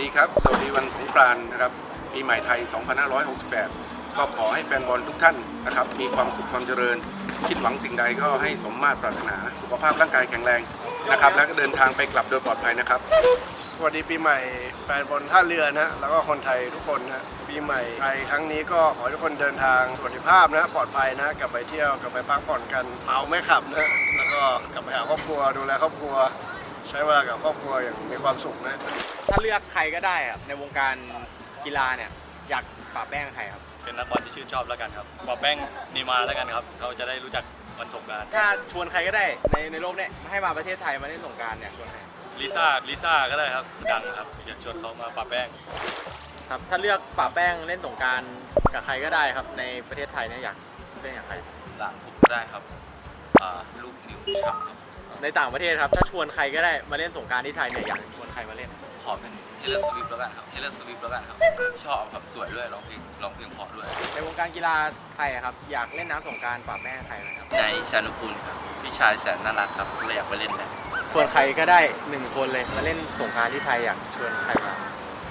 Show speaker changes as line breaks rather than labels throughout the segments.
ดีครับ สวัสดีวันสงกรานต์นะครับปีใหม่ไทย 2568 ก็ขอให้แฟนบอลทุกท่านนะครับ มีความสุขความเจริญ คิดหวังสิ่งใดก็ให้สมมาตรปรารถนา สุขภาพร่างกายแข็งแรงนะครับ และก็เดินทางไปกลับโดยปลอดภัยนะครับ
สวัสดีปีใหม่แฟนบอลท่าเรือนะแล้วก็คนไทยทุกคนนะปีใหม่ไทยครั้งนี้ก็ขอให้ทุกคนเดินทางสวัสดิภาพนะปลอดภัยนะกลับไปเที่ยวกลับไปพักผ่อนกันเมาไม่ขับนะแล้วก็กลับไปหาครอบครัวดูแลครอบครัว ใช้เวลากับครอบครัวอย่างมีความสุขนะ
ถ้าเลือกใครก็ได้อะในวงการกีฬาเนี่ยอยากปราบแป้งใครครับ
เป็นนักบอลที่ชื่นชอบแล้วกันครับปอแป้งนีมาร์แล้วกันครับ เขาจะได้รู้จักวันสงกราร
ถ้าชวนใครก็ได้ในในโลกเนี่ยให้มาประเทศไทยมาเล่นสงกรารเนี่ยชวนใคร
ลิซ่าลิซ่าก็ได้ครับดังครับอยากชวนเขามาปะแป้ง
ครับถ้าเลือกปราบแป้งเล่นสงกรารกับใครก็ได้ครับ ในประเทศไทยเนี่ยอยากเล่นกับใคร
หลานผมก็ได้ครับอ่าลูกทีมชาติครับ
ในต่างประเทศครับถ้าชวนใครก็ได้มาเล่นสงกรารที่ไทยเนี่ยอยากชวนใครมาเล่น
ขอเป็นเทเลอร์สวิฟแล้วกันครับเทเลอร์สวิฟแล้วกันครับ ชอบครับสวยด้วยร้องเพลงร้องเพลงเพราะด้วย
ในวงการกีฬาไทยอะครับอยากเล่นน้ำสงกรารปราบแป้งใครไหมครับ
ในชานุกูลครับพี่ชายแสนน่ารักครับเลยอยากไปเล่นแบบ
ชวนใครก็ได้หนึ่งคนเลยมาเล่นสงกรารที่ไทยอยากชวนใครมา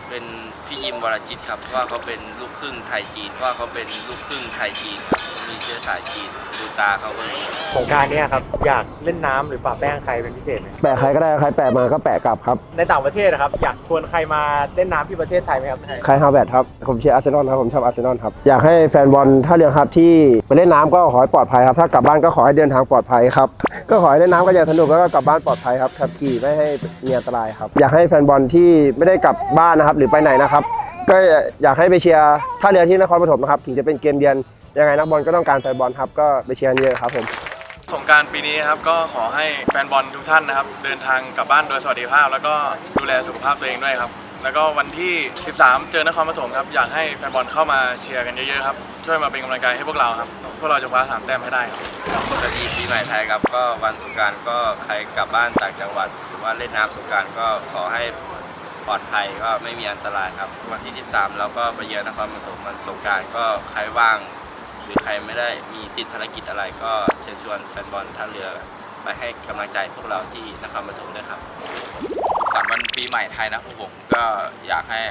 เป็นพี่ยิมวรชิตครับว่าเขาเป็นลูกครึ่งไทยจีนว่าเขาเป็นลูกครึ่งไทยจีนครับ มีเชื้อสายจีนดูตาเขาก็รู้
สงกรารเนี่ยครับอยากเล่นน้ำหรือปราบแป้งใครเป็นพิเศษไหม
แปะใครก็ได้ใครแปะมาก็แปะกลับครับ
ในต่างประเทศนะครับอยากชวนใครมาเล่นน้ำที่ประเทศไทยไหมครับ
ใครฮาแวร์ครับ ผมเชียร์อาร์เซนอลครับ ผมชอบอาร์เซนอลครับ อยากให้แฟนบอลท่าเรือครับที่ไปเล่นน้ำก็ขอให้ปลอดภัยครับ ถ้ากลับบ้านก็ขอให้เดินทางปลอดภัยครับ ก็ขอให้เล่นน้ำก็อย่าสนุกแล้วก็กลับบ้านปลอดภัยครับขับขี่ไม่ให้มีอันตรายครับ อยากให้แฟนบอลที่ไม่ได้กลับบ้านนะครับหรือไปไหนนะครับ ก็อยากให้ไปเชียร์ท่าเรือที่นครปฐมนะครับถึงจะเป็นเกมเยือน ยังไงนักบอลก็ต้องการแฟนบอลครับก็ไปเชียร์กันเยอะครับผม
สงกรารปีนี้ครับก็ขอให้แฟนบอลทุกท่านนะครับ เดินทางกลับบ้านโดยสวัสดิภาพ แล้วก็ดูแลสุขภาพตัวเองด้วยครับ แล้วก็วันที่ 13 เจอนครปฐมครับอยากให้แฟนบอลเข้ามาเชียร์กันเยอะๆครับช่วยมาเป็นกำลังใจให้พวกเราครับพวกเราจะคว้าสามแต้มให้ได้ครับ
ปกติปีใหม่ไทยครับก็วันสงกรารก็ใครกลับบ้านต่างจังหวัด หรือว่าเล่นน้ำสงกรารก็ขอให้ปลอดภัยก็ไม่มีอันตรายครับ วันที่ 13 เราก็ไปเยือนนครปฐมวันสงกรารก็ใครว่างห รือใครไม่ได้มีติดภารกิจอะไรก็เชิญชวนแฟนบอลท่าเรือไปให้กำลังใจพวกเราที่นครปฐมด้วยครับ
สุขสันต์วันปีใหม่ไทยนะพวกผมก็อยากให้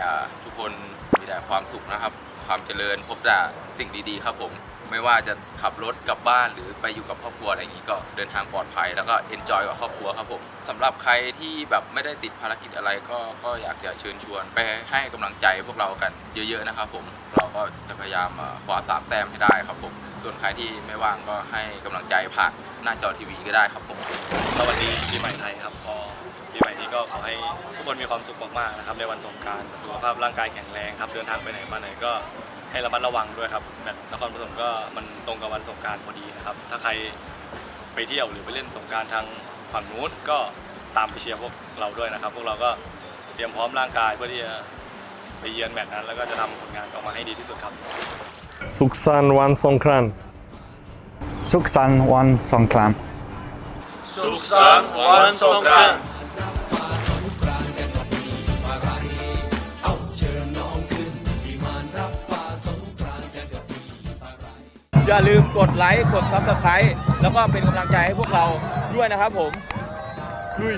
ทุกคนมีแต่ความสุขนะครับ ความเจริญพบแต่สิ่งดีๆ ครับผม ไม่ว่าจะขับรถกลับบ้านหรือไปอยู่กับครอบครัวอะไรอย่างนี้ก็เดินทางปลอดภัย แล้วก็เอนจอยกับครอบครัวครับผมสำหรับใครที่แบบไม่ได้ติดภารกิจอะไรก็ก็อยากจะเชิญชวนไปให้กำลังใจพวกเรากันเยอะๆนะครับผมเราก็จะพยายามอ่าคว้าสามแต้มให้ได้ครับผมส่วนใครที่ไม่ว่างก็ให้กำลังใจผ่านหน้าจอทีวีก็ได้ครับผม
สวัสดีปีใหม่ไทยครับขอปีใหม่นี้ก็ขอให้ทุกคนมีความสุขมากๆนะครับในวันสงกรารสุขภาพร่างกายแข็งแรงครับเดินทางไปไหนมาไหนก็ ให้ระมัดระวังด้วยครับแบบนครปฐมก็มันตรงกับวันสงกรารพอดีนะครับ ถ้าใครไปเที่ยวหรือไปเล่นสงกรารทางฝั่งนู้นก็ตามไปเชียร์พวกเราด้วยนะครับ พวกเราก็เตรียมพร้อมร่างกายเพื่อที่จะไปเยือนแมตช์นั้น แล้วก็จะทำผลงานออกมาให้ดีที่สุดครับ
สุขสันต์วันสงกรานต์
สุขสันต์วันสงกรานต์
สุขสันต์วันสงกรานต์
อย่าลืมกดไลค์ กดซับสไคร b e แล้วก็เป็นกำลังใจให้พวกเราด้วยนะครับผมลุย